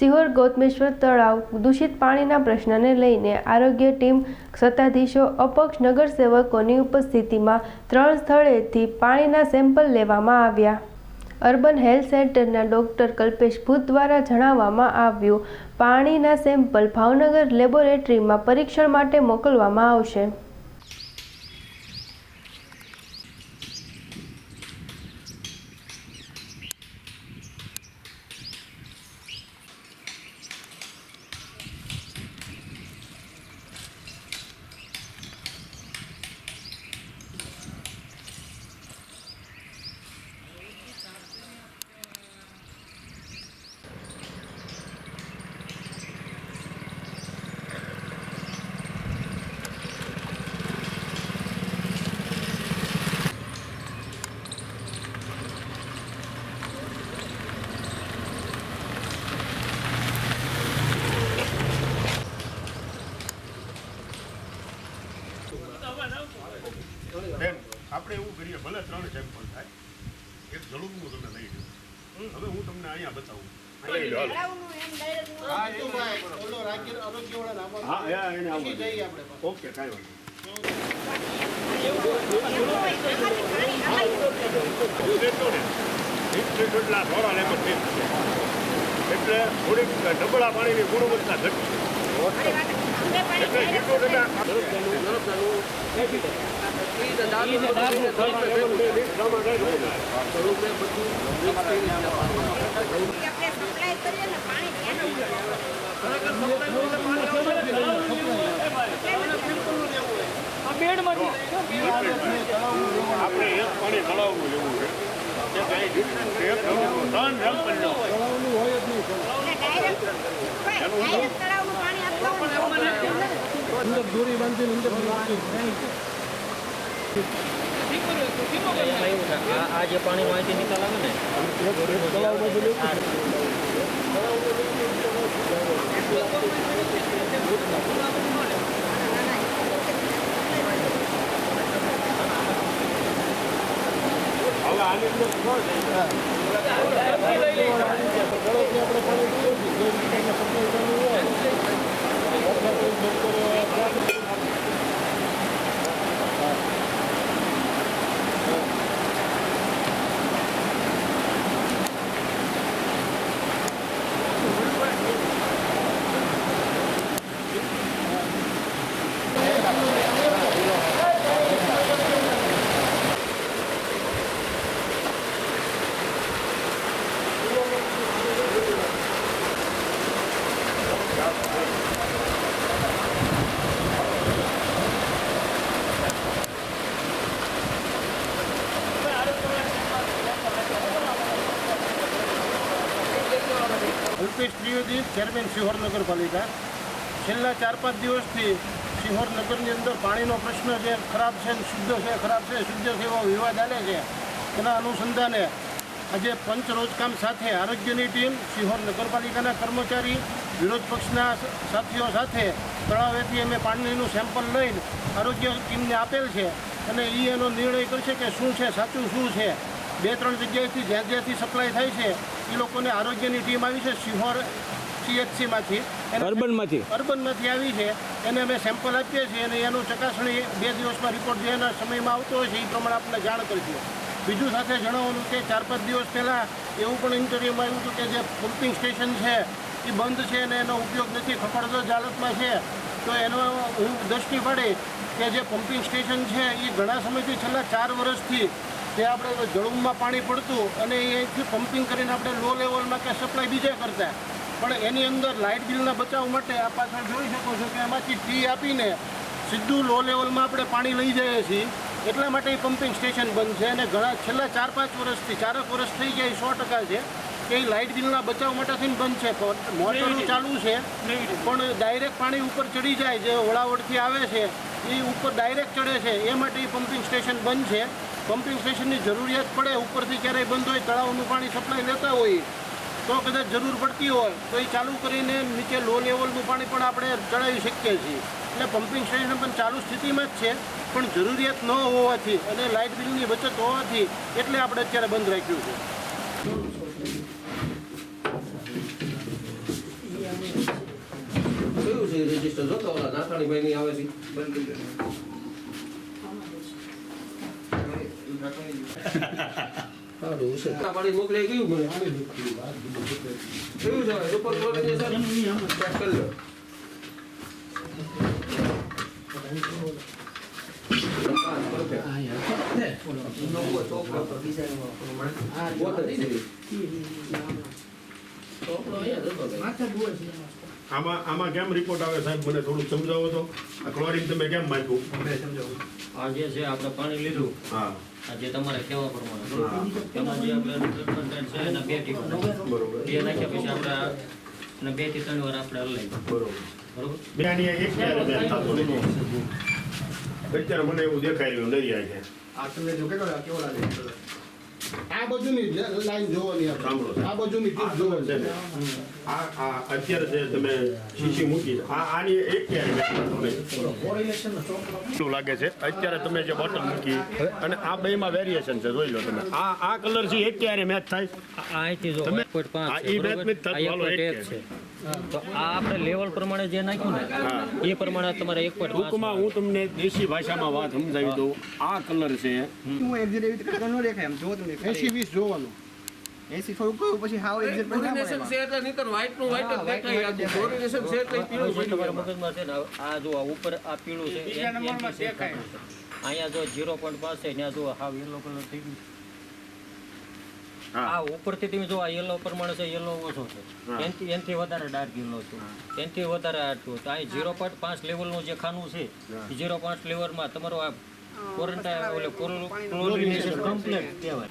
સિહોર ગૌતમેશ્વર તળાવ દૂષિત પાણીના પ્રશ્નને લઈને આરોગ્ય ટીમ સત્તાધીશો, અપક્ષ નગરસેવકોની ઉપસ્થિતિમાં ત્રણ સ્થળેથી પાણીના સેમ્પલ લેવામાં આવ્યા. અર્બન હેલ્થ સેન્ટરના ડોક્ટર કલ્પેશ ભૂત દ્વારા જણાવવામાં આવ્યું, પાણીના સેમ્પલ ભાવનગર લેબોરેટરીમાં પરીક્ષણ માટે મોકલવામાં આવશે. ત્રણ સેમ્પલ થાય એક જળુંબનું તમને લઈ લો હવે હું તમને અહીંયા બતાવું. હા હા. ઓકે કાંઈ વાંધો. હું એટલે થોડીક ડબલા પાણીની ગુણવત્તા ઘટી આપણે એક પાણી તળાવનું એવું છે કે કાંઈ ડિફરન્સ એક ત્રણ ડાયરેક્ટ ડાયરેક્ટ પાણી આપવાનું એમાં એવું આ જે પાણીનો અહીંથી નિકાલ આવે અંદર ચેરમેન શિહોર નગરપાલિકા છેલ્લા ચાર પાંચ દિવસથી સિહોર નગરની અંદર પાણીનો પ્રશ્ન જે ખરાબ છે શુદ્ધ છે, ખરાબ છે, શુદ્ધ છે એવો વિવાદ ચાલે છે. એના અનુસંધાને આજે પંચ રોજકામ સાથે આરોગ્યની ટીમ શિહોર નગરપાલિકાના કર્મચારી, વિરોધ પક્ષના સાથીઓ સાથે તળાવેથી અમે પાણીનું સેમ્પલ લઈને આરોગ્ય ટીમને આપેલ છે અને એ એનો નિર્ણય કરશે કે શું છે, સાચું શું છે. બે ત્રણ જગ્યાએથી જ્યાં જ્યાંથી સપ્લાય થાય છે એ લોકોને આરોગ્યની ટીમ આવી છે, શિહોર સીએચસીમાંથી અર્બનમાંથી? અર્બનમાંથી આવી છે. એને અમે સેમ્પલ આપીએ છીએ અને એનું ચકાસણી બે દિવસમાં રિપોર્ટ જે એના સમયમાં આવતો હોય છે એ પ્રમાણે આપણે જાણ કરજો બીજું સાથે જણાવવાનું કે ચાર પાંચ દિવસ પહેલાં એવું પણ ઇન્ટરવ્યુમાં આવ્યું હતું કે જે પમ્પિંગ સ્ટેશન છે એ બંધ છે અને એનો ઉપયોગ નથી ખખડધજ હાલતમાં છે. તો એનો હું દ્રષ્ટિ પડે કે જે પમ્પિંગ સ્ટેશન છે એ ઘણા સમયથી છેલ્લા ચાર વર્ષથી જે આપણે જળુમમાં પાણી પડતું અને એથી પમ્પિંગ કરીને આપણે લો લેવલમાં કે સપ્લાય બીજે કરતા. પણ એની અંદર લાઇટ બિલના બચાવ માટે આ પાછળ જોઈ શકો છો કે એમાંથી ટી આપીને સીધું લો લેવલમાં આપણે પાણી લઈ જઈએ છીએ. એટલા માટે એ પમ્પિંગ સ્ટેશન બંધ છે અને ઘણા છેલ્લા ચાર પાંચ વર્ષથી ચારક વર્ષ થઈ ગયા એ સો ટકા છે કે એ લાઇટ બિલના બચાવ માટે થઈને બંધ છે. મોટરનું ચાલુ છે પણ ડાયરેક્ટ પાણી ઉપર ચડી જાય જે વળાવળથી આવે છે એ ઉપર ડાયરેક્ટ ચડે છે એ માટે એ પમ્પિંગ સ્ટેશન બંધ છે. પમ્પિંગ સ્ટેશનની જરૂરિયાત પડે ઉપરથી ક્યારેય બંધ હોય તળાવનું પાણી સપ્લાય લેતા હોય તો કદાચ જરૂર પડતી હોય તો એ ચાલુ કરીને નીચે લો લેવલનું પાણી પણ આપણે ચડાવી શકીએ છીએ. એટલે પમ્પિંગ સ્ટેશન પણ ચાલુ સ્થિતિમાં જ છે પણ જરૂરિયાત ન હોવાથી અને લાઇટ બિલની બચત હોવાથી એટલે આપણે અત્યારે બંધ રાખ્યું છે. છે રજિસ્ટર જોતો ઓલા નાથાણીભાઈ આવે છે. સારું છે પાણી મોકલી ગયું મને. કેવું છે? સુપર ક્વોલિટી છે ચેક કરી લો. આમાં આમાં કેમ રિપોર્ટ આવે સાહેબ? મને થોડુંક સમજાવો તો. આ ક્લોરિન તમે કેમ માપ્યું? આ જે છે આપણે પાણી લીધું. હા. જે તમારે કેવા પ્રમાણે એમાં જે આપણે content છે ને બે ટીપા બરોબર. બે નાખ્યા પછી આપણે ને બેથી ત્રણ વાર આપણે અલગ બરોબર. બરોબર? અત્યારે મને એવું દેખાઈ રહ્યું છે. આ છે આ બાજુની લાઈન જોવાની સાંભળો આ બાજુની ટીપ જોવાની. છે ને, આ આ અત્યારે જે તમે શીશી મૂકી આ આની એક મેચ. શું લાગે છે? અત્યારે તમે જે બોટલ મૂકી અને આ બેમાં વેરિએશન છે જોઈ લો તમે. આ આ કલર છે એક ક્યારે મેચ થાય? આ અહીંથી જો તમે- 1.5 હા, ઈ? મેચ આ 1.1 છે. તો આ આપણે લેવલ પ્રમાણે જે નાખ્યું ને એ પ્રમાણે તમારે 1.5 ટૂંકમાં હું તમને દેશી ભાષામાં વાત સમજાવી દઉં. આ કલર છે. હું એક્ઝેક્ટ એવી રીતે ન દેખાય એમ? જો તમે 80 20 જોવાનું. એસી કહ્યું પછી હાવ ના પડે Coordination એમાં. છે એટલે નહીંતર white નું white જ દેખાય. white નું white જ Coordination છે એટલે પીળું જે તમારા મગજમાં છે ને આ જો આ ઉપર આ પીળું છે બીજા નંબરમાં દેખાય. અહીંયા જો 0.5 છે ત્યાં જો હાવ યલો કલર થઈ ગયું. આ ઉપરથી તમે જો આ યલો પ્રમાણે છે યલો ઓછો છે. એનથી એનથી વધારે ડાર્ક યલો છે. એનથી વધારે આટલું તો અહીં ઝીરો પોઈન્ટ પાંચ લેવલનું જે ખાનું છે ઝીરો પાંચ લેવલમાં તમારું આ ક્વોરન્ટાઇન ઓલે ક્લોરિનેશન કમ્પ્લીટ કહેવાય.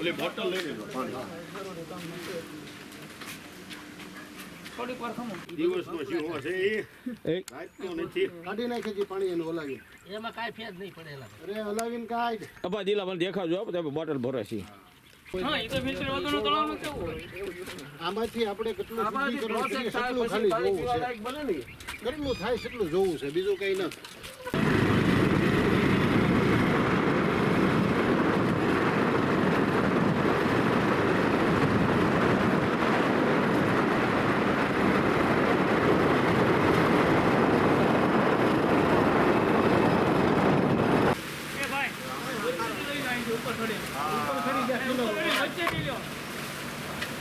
ઓલી બોટલ લઈ લેજો પાણી. દિવસનો શીરો છે એ. રાતનો નથી. કાઢી નાખે છે પાણી એનું હલાવી એમાં કાઈ ફેર નહીં પડેલા. અરે હલાવીને કાઢ. અબા દિલા મને દેખાજો આપ તમે બોટલ ભરે છે. આમાંથી આપણે કેટલું કેટલું ખાલી જોવું છે. કેટલું થાય કેટલું જોવું છે બીજું કઈ નથી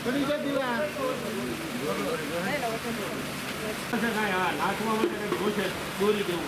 ચડી જાય દીવા હા નાખવા માટે કંઈક જોશે દોરી દેવું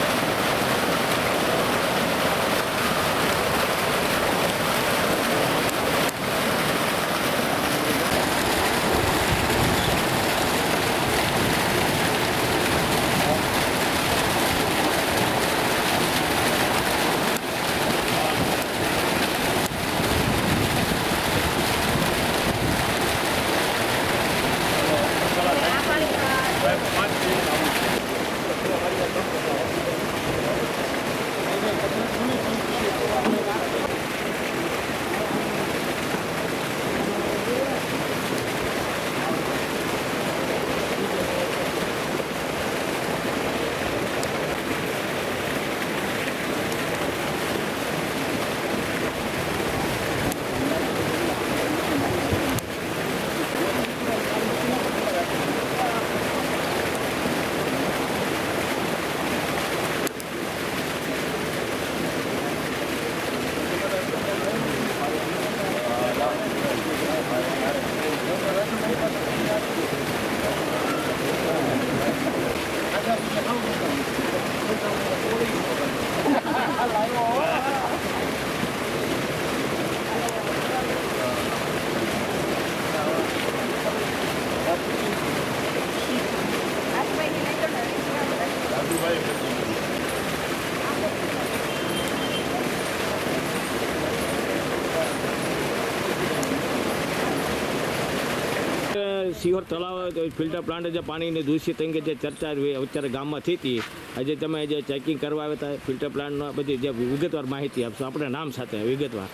સિહોર તળાવ ફિલ્ટર પ્લાન્ટ જે પાણીની દૂષિત અંગે જે ચર્ચા અત્યારે ગામમાં થઈ હતી. આજે તમે જે ચેકિંગ કરવા આવ્યા હતા, ફિલ્ટર પ્લાન્ટનો બધી જે વિગતવાર માહિતી આપશો. આપણે નામ સાથે વિગતવાર.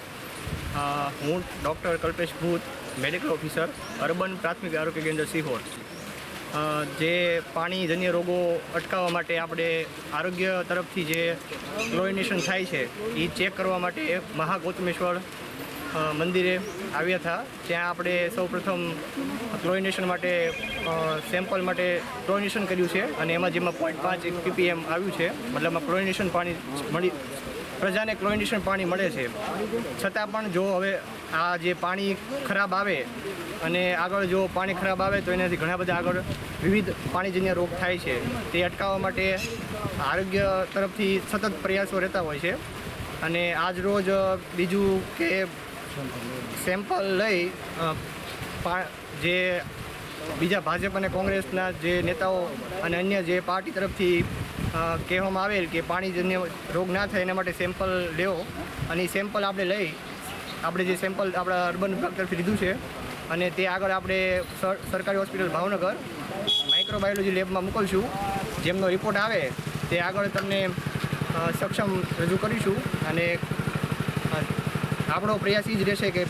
હું ડૉક્ટર કલ્પેશ ભૂત મેડિકલ ઓફિસર અર્બન પ્રાથમિક આરોગ્ય કેન્દ્ર સિહોર જે પાણીજન્ય રોગો અટકાવવા માટે આપણે આરોગ્ય તરફથી જે ક્લોરિનેશન થાય છે એ ચેક કરવા માટે મહાગૌતમેશ્વર મંદિરે આવ્યા હતા. ત્યાં આપણે સૌપ્રથમ ક્લોરિનેશન માટે સેમ્પલ માટે ક્લોરિનેશન કર્યું છે અને એમાં જેમાં પોઈન્ટ પાંચ પીપીએમ આવ્યું છે, મતલબ ક્લોરિનેશન પાણી મળી, પ્રજાને ક્લોરિનેશન પાણી મળે છે. છતાં પણ જો હવે આ જે પાણી ખરાબ આવે અને આગળ જો પાણી ખરાબ આવે તો એનાથી ઘણા બધા આગળ વિવિધ પાણીજન્ય રોગ થાય છે. તે અટકાવવા માટે આરોગ્ય તરફથી સતત પ્રયાસો રહેતા હોય છે. અને આજ રોજ બીજું કે સેમ્પલ લઈ જે બીજા ભાજપ અને કોંગ્રેસના જે નેતાઓ અને અન્ય જે પાર્ટી તરફથી કહેવામાં આવેલ કે પાણીજન્ય રોગ ના થાય એના માટે સેમ્પલ લેવો અને એ સેમ્પલ આપણે લઈ, આપણે જે સેમ્પલ આપણા અર્બન વિભાગ તરફથી લીધું છે અને તે આગળ આપણે સર- સરકારી હોસ્પિટલ ભાવનગર માઇક્રોબાયોલોજી લેબમાં મોકલશું. જેમનો રિપોર્ટ આવે, તે આગળ તમને સક્ષમ રજૂ કરીશું. અને આપણો પ્રયાસ એ જ રહેશે કે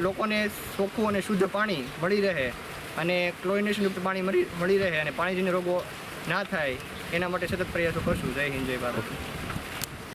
લોકોને ચોખ્ખું અને શુદ્ધ પાણી મળી રહે અને ક્લોરિનેશનયુક્ત પાણી મળી મળી રહે અને પાણીજન્ય રોગો ના થાય, એના માટે સતત પ્રયાસો કરશું. જય હિન્દ, જય ભારત.